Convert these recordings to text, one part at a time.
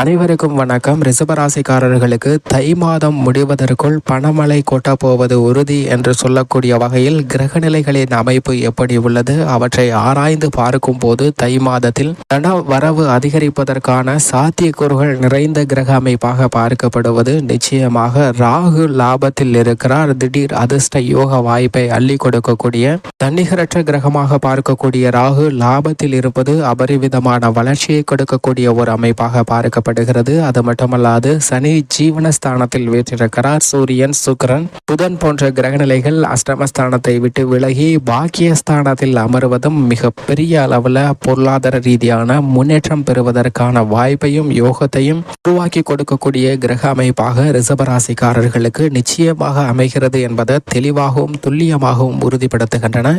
அனைவருக்கும் வணக்கம். ரிசபராசிக்காரர்களுக்கு தை மாதம் முடிவதற்குள் பணமழை கொட்ட போவது உறுதி என்று சொல்லக்கூடிய வகையில் கிரகநிலைகளின் அமைப்பு எப்படி உள்ளது? அவற்றை ஆராய்ந்து பார்க்கும் போது தை மாதத்தில் தன வரவு அதிகரிப்பதற்கான சாத்தியக்கூறுகள் நிறைந்த கிரக அமைப்பாக பார்க்கப்படுவது நிச்சயமாக ராகு லாபத்தில் இருக்கிறார். திடீர் அதிர்ஷ்ட யோக வாய்ப்பை அள்ளி கொடுக்கக்கூடிய தன்னிகரற்ற கிரகமாக பார்க்கக்கூடிய ராகு லாபத்தில் இருப்பது அபரிவிதமான வளர்ச்சியை கொடுக்கக்கூடிய ஒரு அமைப்பாக பார்க்க கூறப்படுகிறது அது மட்டுமல்லாது சனி ஜீவனஸ்தானத்தில் வீற்றிருக்கிறார். சூரியன் சுக்கரன் புதன் போன்ற கிரகநிலைகள் அஷ்டமஸ்தானத்தை விட்டு விலகி பாக்கியஸ்தானத்தில் அமருவதும் மிக பெரிய அளவில் பொருளாதார ரீதியான முன்னேற்றம் பெறுவதற்கான வாய்ப்பையும் யோகத்தையும் உருவாக்கி கொடுக்கக்கூடிய கிரக அமைப்பாக ரிசபராசிக்காரர்களுக்கு நிச்சயமாக அமைகிறது என்பதை தெளிவாகவும் துல்லியமாகவும் உறுதிப்படுத்துகின்றன.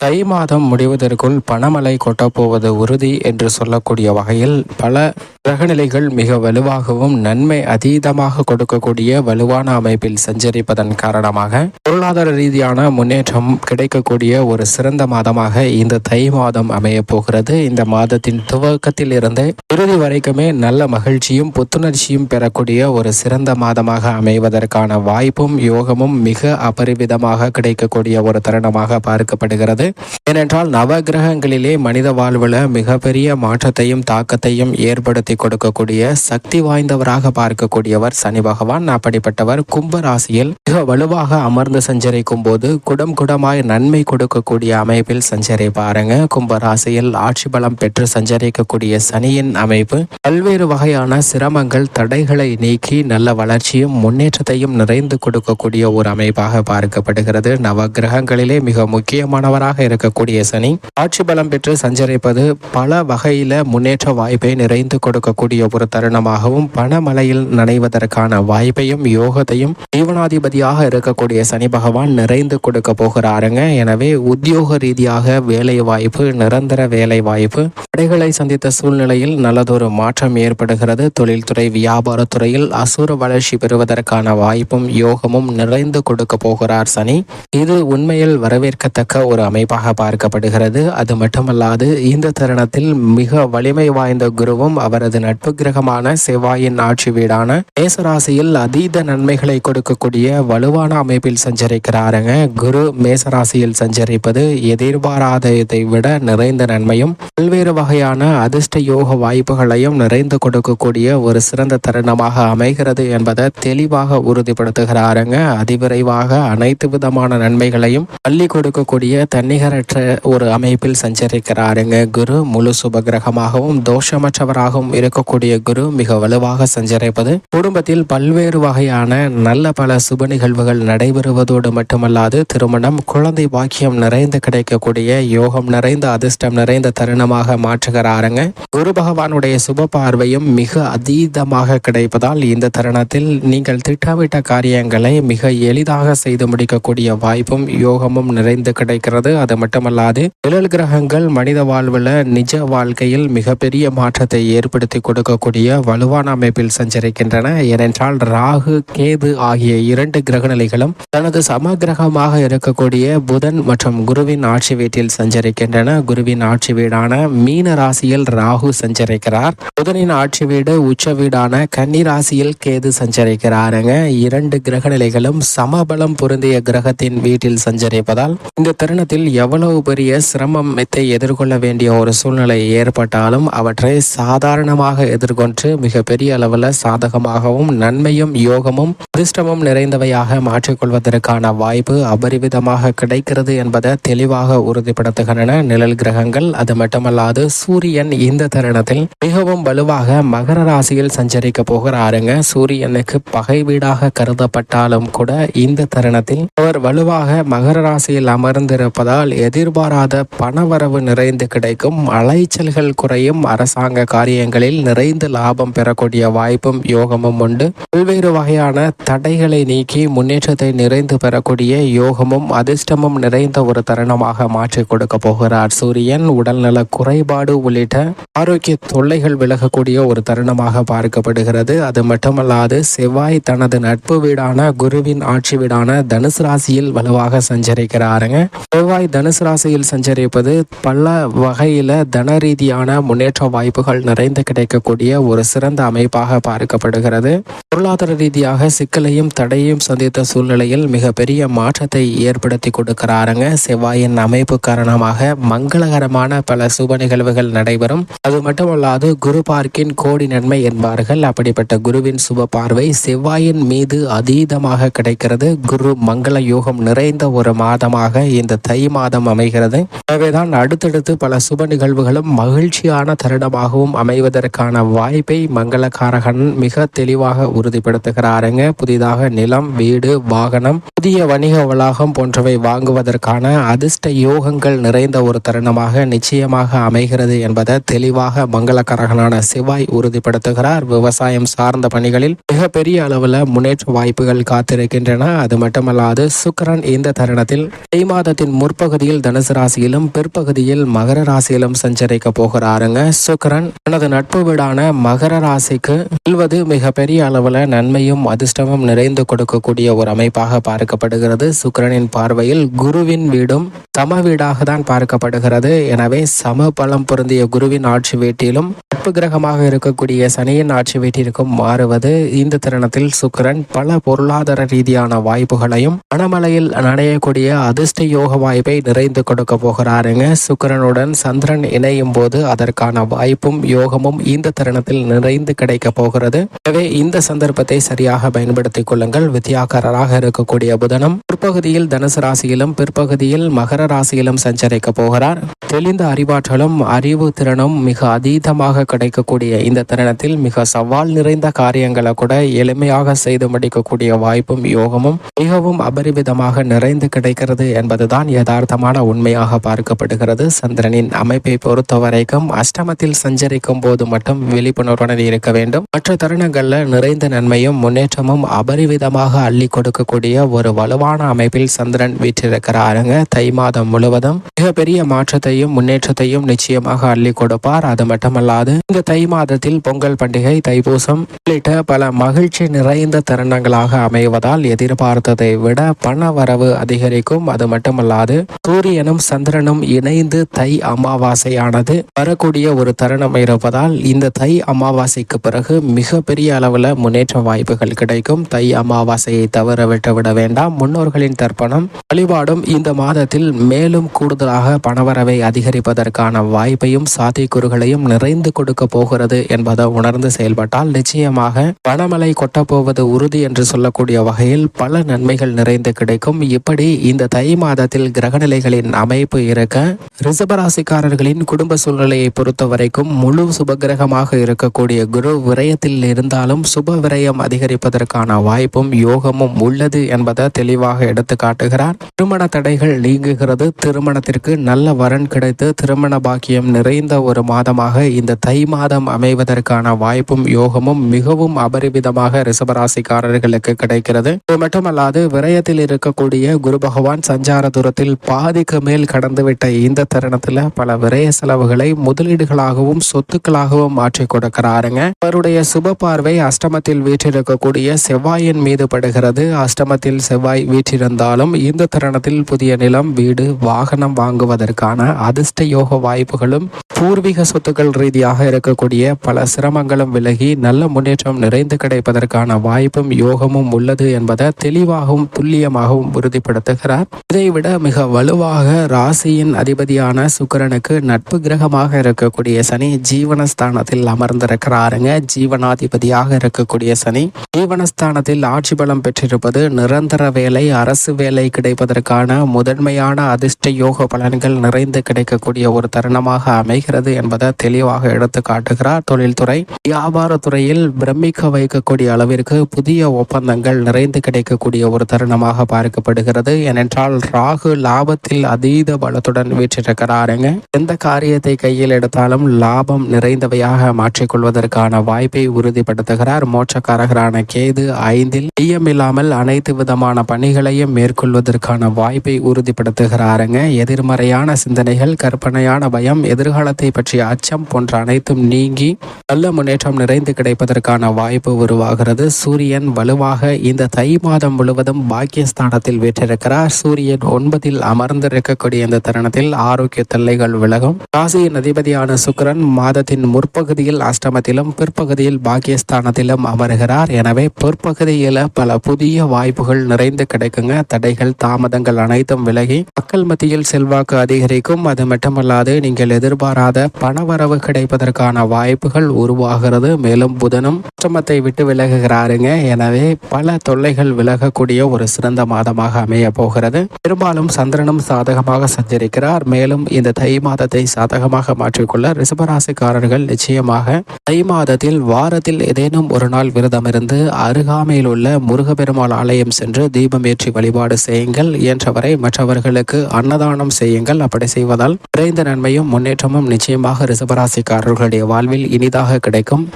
தை மாதம் முடிவதற்குள் பணமழை கொட்டப்போவது உறுதி என்று சொல்லக்கூடிய வகையில் பல கிரகநிலைகள் மிக வலுவாகவும் நன்மை அதீதமாக கொடுக்கக்கூடிய வலுவான அமைப்பில் சஞ்சரிப்பதன் காரணமாக பொருளாதார ரீதியான முன்னேற்றம் கிடைக்கக்கூடிய ஒரு சிறந்த மாதமாக இந்த தை மாதம் அமைய போகிறது. இந்த மாதத்தின் துவக்கத்தில் இருந்து இறுதி வரைக்குமே நல்ல மகிழ்ச்சியும் புத்துணர்ச்சியும் பெறக்கூடிய ஒரு சிறந்த மாதமாக அமைவதற்கான வாய்ப்பும் யோகமும் மிக அபரிவிதமாக கிடைக்கக்கூடிய ஒரு தருணமாக பார்க்கப்படுகிறது. ஏனென்றால் நவ கிரகங்களிலே மனித வாழ்வில் மிகப்பெரிய மாற்றத்தையும் தாக்கத்தையும் ஏற்படுத்தி கொடுக்கக்கூடிய சக்தி வாய்ந்தவராக பார்க்கக்கூடியவர் சனி பகவான். அப்படிப்பட்டவர் கும்ப ராசியில் மிக வலுவாக அமர்ந்து சஞ்சரிக்கும் போது குடம் குடமாய் நன்மை கொடுக்கக்கூடிய அமைப்பில் சஞ்சரி பாருங்க. கும்ப ராசியில் ஆட்சி பலம் பெற்று சஞ்சரிக்கக்கூடிய சனியின் அமைப்பு பல்வேறு வகையான சிரமங்கள் தடைகளை நீக்கி நல்ல வளர்ச்சியும் முன்னேற்றத்தையும் நிறைந்து கொடுக்கக்கூடிய ஒரு அமைப்பாக பார்க்கப்படுகிறது. நவ கிரகங்களிலே மிக முக்கியமானவராக இருக்கக்கூடிய சனி ஆட்சி பலம் பெற்று சஞ்சரிப்பது பல வகையில முன்னேற்ற வாய்ப்பை நிறைந்து கொடுக்கக்கூடிய ஒரு தருணமாகவும் பணமலையில் நனைவதற்கான வாய்ப்பையும் யோகத்தையும் ஜீவனாதிபதியாக இருக்கக்கூடிய சனி பகவான் நிறைந்து கொடுக்க போகிறாருங்க. எனவே உத்தியோக ரீதியாக வேலை வாய்ப்பு நிரந்தர வேலை வாய்ப்பு தடைகளை சந்தித்த சூழ்நிலையில் நல்லதொரு மாற்றம் ஏற்படுகிறது. தொழில்துறை வியாபாரத்துறையில் அசுர வளர்ச்சி பெறுவதற்கான வாய்ப்பும் யோகமும் நிறைந்து கொடுக்க போகிறார் சனி. இது உண்மையில் வரவேற்கத்தக்க ஒரு அமைப்பு. அமைப்பாக பார்க்கப்படுகிறது. அது மட்டுமல்லாது இந்த தருணத்தில் மிக வலிமை வாய்ந்த குருவும் அவரது நட்பு கிரகமான செவ்வாயின் ஆட்சி வீடான மேசராசியில் அதீத நன்மைகளை கொடுக்கக்கூடிய வலுவான அமைப்பில் சஞ்சரிக்கிறாருங்க. குரு மேசராசியில் சஞ்சரிப்பது எதிர்பாராததை விட நிறைந்த நன்மையும் பல்வேறு வகையான அதிர்ஷ்ட யோக வாய்ப்புகளையும் நிறைந்து கொடுக்கக்கூடிய ஒரு சிறந்த தருணமாக அமைகிறது என்பதை தெளிவாக உறுதிப்படுத்துகிறாருங்க. அதிவிரைவாக அனைத்து விதமான நன்மைகளையும் பள்ளி கொடுக்கக்கூடிய தன்னை நிகரற்ற ஒரு அமைப்பில் சஞ்சரிக்கிறாருங்க குரு முழு சுபகிரகமாகவும் தோஷமற்றவராகவும் இருக்கக்கூடிய குரு மிக வலுவாக சஞ்சரிப்பது குடும்பத்தில் பல்வேறு வகையான நல்ல பல சுப நிகழ்வுகள் நடைபெறுவதோடு மட்டுமல்லாது திருமணம் குழந்தை பாக்கியம் நிறைந்து கிடைக்கக்கூடிய யோகம் நிறைந்த அதிர்ஷ்டம் நிறைந்த தருணமாக மாற்றுகிறாருங்க குரு பகவானுடைய சுப பார்வையும் மிக அதீதமாக கிடைப்பதால் இந்த தருணத்தில் நீங்கள் திட்டமிட்ட காரியங்களை மிக எளிதாக செய்து முடிக்கக்கூடிய வாய்ப்பும் யோகமும் நிறைந்து கிடைக்கிறது. அது மட்டுமல்லாது நிழல் கிரகங்கள் மனித வாழ்வில் நிஜ வாழ்க்கையில் மிகப்பெரிய மாற்றத்தை ஏற்படுத்தி கொடுக்கக்கூடிய வலுவான அமைப்பில் சஞ்சரிக்கின்றன. ஏனென்றால் ராகு கேது ஆகிய இரண்டு கிரகநிலைகளும் தனது சமகிரகமாக இருக்கக்கூடிய புதன் மற்றும் குருவின் ஆட்சி வீட்டில் சஞ்சரிக்கின்றன. குருவின் ஆட்சி வீடான மீன ராசியில் ராகு சஞ்சரிக்கிறார். புதனின் ஆட்சி வீடு உச்ச வீடான கன்னி ராசியில் கேது சஞ்சரிக்கிறாருங்க. இரண்டு கிரகநிலைகளும் சமபலம் பொருந்திய கிரகத்தின் வீட்டில் சஞ்சரிப்பதால் இந்த தருணத்தில் எவ்வளவு பெரிய சிரமத்தை எதிர்கொள்ள வேண்டிய ஒரு சூழ்நிலை ஏற்பட்டாலும் அவற்றை சாதாரணமாக எதிர்கொண்டு மிகப்பெரிய அளவில் சாதகமாகவும் நன்மையும் யோகமும் அதிர்ஷ்டமும் நிறைந்தவையாக மாற்றிக்கொள்வதற்கான வாய்ப்பு அபரிவிதமாக கிடைக்கிறது என்பதை தெளிவாக உறுதிப்படுத்துகின்றன நிழல் கிரகங்கள். அது மட்டுமல்லாது சூரியன் இந்த தருணத்தில் மிகவும் வலுவாக மகர ராசியில் சஞ்சரிக்க போகிறாருங்க. சூரியனுக்கு பகை வீடாக கருதப்பட்டாலும் கூட இந்த தருணத்தில் அவர் வலுவாக மகர ராசியில் அமர்ந்திருப்பதால் எதிர்பாராத பணவரவு நிறைந்து கிடைக்கும். அலைச்சல்கள் குறையும். அரசாங்க காரியங்களில் நிறைந்து லாபம் பெறக்கூடிய வாய்ப்பும் யோகமும் உண்டு. பல்வேறு வகையான தடைகளை நீக்கி முன்னேற்றத்தை நிறைந்து பெறக்கூடிய யோகமும் அதிர்ஷ்டமும் நிறைந்த ஒரு தருணமாக மாற்றி கொடுக்க போகிறார் சூரியன். உடல்நல குறைபாடு உள்ளிட்ட ஆரோக்கிய தொல்லைகள் விலகக்கூடிய ஒரு தருணமாக பார்க்கப்படுகிறது. அது மட்டுமல்லாது செவ்வாய் தனது நட்பு வீடான குருவின் ஆட்சி வீடான தனுசு ராசியில் வலுவாக சஞ்சரிக்கிறாருங்க. செவ்வாய் செவ்வாய் தனுசு ராசியில் சஞ்சரிப்பது பல வகையில் தன ரீதியான முன்னேற்ற வாய்ப்புகள் நிறைந்து கிடைக்கக்கூடிய ஒரு சிறந்த அமைப்பாக பார்க்கப்படுகிறது. பொருளாதார ரீதியாக சிக்கலையும் தடையும் சந்தித்த சூழ்நிலையில் மிகப்பெரிய மாற்றத்தை ஏற்படுத்தி கொடுக்கிறாருங்க. செவ்வாயின் அமைப்பு காரணமாக மங்களகரமான பல சுப நிகழ்வுகள் நடைபெறும். அது மட்டுமல்லாது குரு பார்க்கின் கோடி நன்மை என்பார்கள். அப்படிப்பட்ட குருவின் சுப பார்வை செவ்வாயின் மீது அதீதமாக கிடைக்கிறது. குரு மங்கள யோகம் நிறைந்த ஒரு மாதமாக இந்த தை மாதம் அமைகிறது. எனவேதான் அடுத்தடுத்து பல சுப நிகழ்வுகளும் மகிழ்ச்சியான தருணமாகவும் அமைவதற்கான வாய்ப்பை மங்களகாரகன் மிக தெளிவாக உறுதிப்படுத்துகிறாருங்க. புதிதாக நிலம் வீடு வாகனம் புதிய வணிக வளாகம் போன்றவை வாங்குவதற்கான அதிர்ஷ்ட யோகங்கள் நிறைந்த ஒரு தருணமாக நிச்சயமாக அமைகிறது என்பதை தெளிவாக மங்களகரகனான சிவாய் உறுதிப்படுத்துகிறார். விவசாயம் சார்ந்த பணிகளில் மிகப்பெரிய அளவில் முன்னேற்ற வாய்ப்புகள் காத்திருக்கின்றன. அது மட்டுமல்லாது சுக்கரன் இந்த தருணத்தில் தை மாதத்தின் முற்பகுதியில் தனுசு ராசியிலும் பிற்பகுதியில் மகர ராசியிலும் சஞ்சரிக்க போகிறாருங்க. சுக்கிரன் தனது நட்பு வீடான மகர ராசிக்கு செல்வது மிகப்பெரிய அளவில் நன்மையும் அதிர்ஷ்டமும் நிறைந்து கொடுக்கக்கூடிய ஒரு அமைப்பாக பார்க்கப்படுகிறது. சுக்கிரனின் பார்வையில் குருவின் வீடும் சம வீடாக தான் பார்க்கப்படுகிறது. எனவே சம பலம் பொருந்திய குருவின் ஆட்சி வீட்டிலும் நட்பு கிரகமாக இருக்கக்கூடிய சனியின் ஆட்சி வீட்டிற்கும் மாறுவது இந்த தருணத்தில் சுக்கரன் பல பொருளாதார ரீதியான வாய்ப்புகளையும் மணமலையில் நடையக்கூடிய அதிர்ஷ்ட யோக வாய்ப்பை நிறைந்து கொடுக்க போகிறாருங்க. சுக்கரனுடன் சந்திரன் இணையும் போது அதற்கான வாய்ப்பும் யோகமும் இந்த தருணத்தில் நிறைந்து கிடைக்க போகிறது. எனவே இந்த சந்தர்ப்பத்தை சரியாக பயன்படுத்திக் கொள்ளுங்கள். வித்தியாகராக இருக்கக்கூடிய புதனம் பிற்பகுதியில் தனுசு ராசியிலும் பிற்பகுதியில் மகர ராசியிலும் சஞ்சரிக்க போகிறார். தெளிந்த அறிவாற்றலும் அறிவு திறனும் மிக அதீதமாக கிடைக்கக்கூடிய இந்த தருணத்தில் மிக சவால் நிறைந்த காரியங்களை கூட எளிமையாக செய்து முடிக்கக்கூடிய வாய்ப்பும் யோகமும் மிகவும் அபரிமிதமாக நிறைந்து கிடைக்கிறது என்பதுதான் யதார்த்த யதார்த்தமான உண்மையாக பார்க்கப்படுகிறது. சந்திரனின் அமைப்பை பொறுத்த வரைக்கும் அஷ்டமத்தில் சஞ்சரிக்கும் போது மட்டும் விழிப்புணர்வுடன் இருக்க வேண்டும். மற்ற தருணங்கள்ல நிறைந்த நன்மையும் முன்னேற்றமும் அபரிவிதமாக அள்ளி கொடுக்கக்கூடிய ஒரு வலுவான அமைப்பில் சந்திரன் வீற்றிருக்கிறாருங்க. தை மாதம் முழுவதும் மிகப்பெரிய மாற்றத்தையும் முன்னேற்றத்தையும் நிச்சயமாக அள்ளி கொடுப்பார். அது மட்டுமல்லாது இந்த தை மாதத்தில் பொங்கல் பண்டிகை தைப்பூசம் உள்ளிட்ட பல மகிழ்ச்சி நிறைந்த தருணங்களாக அமைவதால் எதிர்பார்த்ததை விட பண வரவு அதிகரிக்கும். அது மட்டுமல்லாது சூரியனும் சந்திரனும் இணைந்து தை அமாவாசையானது வரக்கூடிய ஒரு தருணம் இருப்பதால் இந்த தை அமாவாசைக்கு பிறகு மிகப்பெரிய அளவில் முன்னேற்ற வாய்ப்புகள் கிடைக்கும். தை அமாவாசையை தவற விட்டுவிட வேண்டாம். முன்னோர்களின் தர்ப்பணம் வழிபாடும் இந்த மாதத்தில் மேலும் கூடுதலாக பணவரவை அதிகரிப்பதற்கான வாய்ப்பையும் சாத்தியக்கூறுகளையும் நிறைந்து கொடுக்க போகிறது என்பதை உணர்ந்து செயல்பட்டால் நிச்சயமாக பணமலை கொட்டப்போவது உறுதி என்று சொல்லக்கூடிய வகையில் பல நன்மைகள் நிறைந்து கிடைக்கும். இப்படி இந்த தை மாதத்தில் கிரகண கிரகநிலைகளின் அமைப்பு இருக்க ரிசபராசிக்காரர்களின் குடும்ப சூழ்நிலையை பொறுத்த வரைக்கும் முழு சுபகிரகமாக இருக்கக்கூடிய குரு விரயத்தில் இருந்தாலும் சுப விரயம் அதிகரிப்பதற்கான வாய்ப்பும் யோகமும் உள்ளது என்பதை தெளிவாக எடுத்து காட்டுகிறார். திருமண தடைகள் நீங்குகிறது. திருமணத்திற்கு நல்ல வரன் கிடைத்து திருமண பாக்கியம் நிறைந்த ஒரு மாதமாக இந்த தை மாதம் அமைவதற்கான வாய்ப்பும் யோகமும் மிகவும் அபரிவிதமாக ரிசபராசிக்காரர்களுக்கு கிடைக்கிறது. இது மட்டுமல்லாது விரயத்தில் இருக்கக்கூடிய குரு பகவான் சஞ்சார தூரத்தில் பாதிக்கு மேல் கடந்துவிட்ட இந்த தருணத்துல பல விரய செலவுகளை முதலீடுகளாகவும் சொத்துக்களாகவும் மாற்றி கொடுக்கிறாருங்க. அவருடைய சுப பார்வை அஷ்டமத்தில் வீற்றிருக்கக்கூடிய செவ்வாயின் மீது படுகிறது. அஷ்டமத்தில் செவ்வாய் வீற்றிருந்தாலும் இந்த தருணத்தில் புதிய நிலம் வீடு வாகனம் வாங்குவதற்கான அதிர்ஷ்ட யோக வாய்ப்புகளும் பூர்வீக சொத்துக்கள் ரீதியாக இருக்கக்கூடிய பல சிரமங்களும் விலகி நல்ல முன்னேற்றம் நிறைந்து கிடைப்பதற்கான வாய்ப்பும் யோகமும் உள்ளது என்பதை தெளிவாகவும் துல்லியமாகவும் உறுதிப்படுத்துகிறார். இதைவிட மிக வலுவாக ராசியின் அதிபதியான சுக்கரனுக்கு நட்பு கிரகமாக இருக்கக்கூடிய சனி ஜீவனஸ்தானத்தில் அமர்ந்திருக்கிறாருங்க. ஜீவனாதிபதியாக இருக்கக்கூடிய சனி ஜீவனஸ்தானத்தில் ஆட்சி பலம் பெற்றிருப்பது நிரந்தர வேலை அரசு வேலை கிடைப்பதற்கான முதன்மையான அதிர்ஷ்ட யோக பலன்கள் நிறைந்து கிடைக்கக்கூடிய ஒரு தருணமாக அமைகிறது என்பதை தெளிவாக எடுத்து காட்டுகிறார் தொழில்துறை. வியாபாரத்துறையில் பிரமிக்க வைக்கக்கூடிய அளவிற்கு புதிய ஒப்பந்தங்கள் நிறைந்து கிடைக்கக்கூடிய ஒரு தருணமாக பார்க்கப்படுகிறது. ஏனென்றால் ராகு லாபத்தில் அதீத பலத்துடன் வீற்றிருக்கிறாருங்க. எந்த காரியத்தை கையில் எடுத்தாலும் லாபம் நிறைந்தவையாக மாற்றிக்கொள்வதற்கான வாய்ப்பை உறுதிப்படுத்துகிறார். மோட்சக்காரகரான கேது ஐந்தில் ஐயமில்லாமல் அனைத்து விதமான பணிகளையும் மேற்கொள்வதற்கான வாய்ப்பை உறுதிப்படுத்துகிறாருங்க. எதிர்மறையான சிந்தனைகள் கற்பனையான பயம் எதிர்காலத்தை பற்றிய அச்சம் போன்ற அனைத்தும் நீங்கி நல்ல முன்னேற்றம் நிறைந்து கிடைப்பதற்கான வாய்ப்பு உருவாகிறது. சூரியன் வலுவாக இந்த தை மாதம் முழுவதும் பாக்கியஸ்தானத்தில் வீற்றிருக்கிறார். சூரியன் ஒன்பதில் அமர்ந்திருக்கக்கூடிய இந்த தருணத்தில் ஆரோக்கிய தொல்லைகள் விலகும். ராசியின் அதிபதியான சுக்கிரன் மாதத்தின் முற்பகுதியில் அஷ்டமத்திலும் பிற்பகுதியில் பாக்கியஸ்தானத்திலும் அமர்கிறார். எனவே பிற்பகுதியில் பல புதிய வாய்ப்புகள் நிறைந்து கிடைக்குங்க. தடைகள் தாமதங்கள் அனைத்தும் விலகி மக்கள் மத்தியில் செல்வாக்கு அதிகரிக்கும். அது மட்டுமல்லாது நீங்கள் எதிர்பாராத பணவரவு கிடைப்பதற்கான வாய்ப்புகள் உருவாகிறது. மேலும் புதனும் அஷ்டமத்தை விட்டு விலகுகிறாருங்க. எனவே பல தொல்லைகள் விலகக்கூடிய ஒரு சிறந்த மாதமாக அமைய போகிறது. பெரும்பாலும் சந்திரனும் சாதகமாக சஞ்சரிக்கிறார். மேலும் இந்த தை மாதத்தை சாதகமாக மாற்றிக்கொள்ள ரிசபராசிக்காரர்கள் நிச்சயமாக தை மாதத்தில் வாரத்தில் ஏதேனும் ஒரு நாள் விரதம் இருந்து அருகாமையில் உள்ள முருகப்பெருமாள் ஆலயம் சென்று தீபம் ஏற்றி வழிபாடு செய்யுங்கள். இயன்றவரை மற்றவர்களுக்கு அன்னதானம் செய்யுங்கள். அப்படி செய்வதால் விரைந்த நன்மையும் முன்னேற்றமும் நிச்சயமாக ரிசபராசிக்காரர்களுடைய வாழ்வில் இனிதாக கிடைக்கும்.